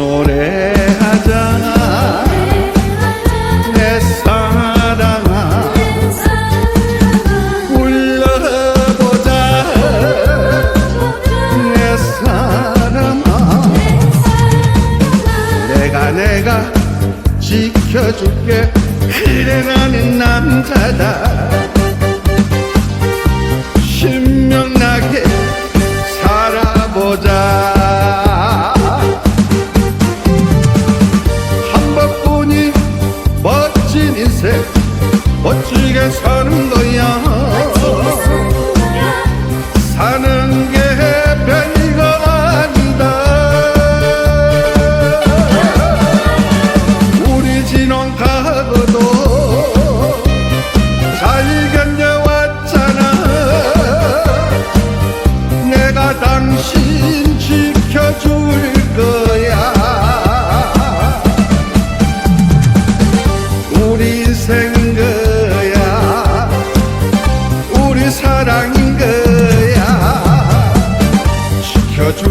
노래하자 내 사랑아. 불러보자. 내 사랑아. 내가 내가 지켜줄게. 그래 나는 남자다 멋지게 사는 거야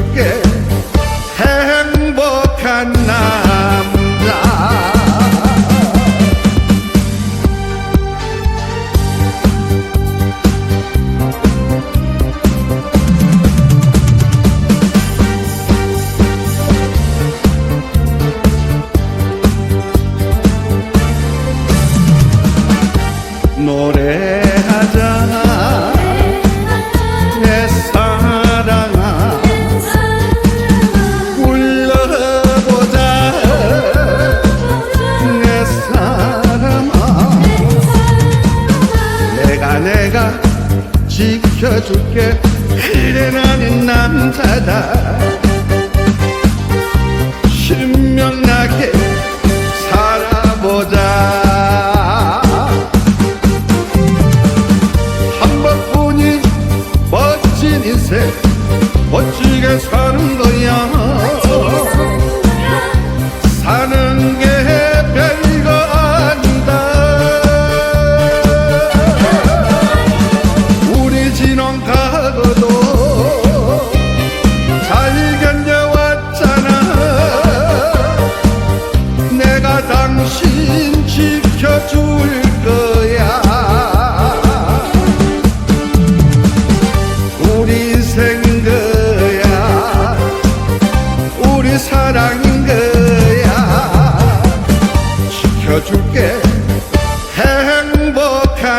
지켜줄게 행복한 남자. 노래하자 지켜줄게. 그래 나는 남자다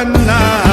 banana.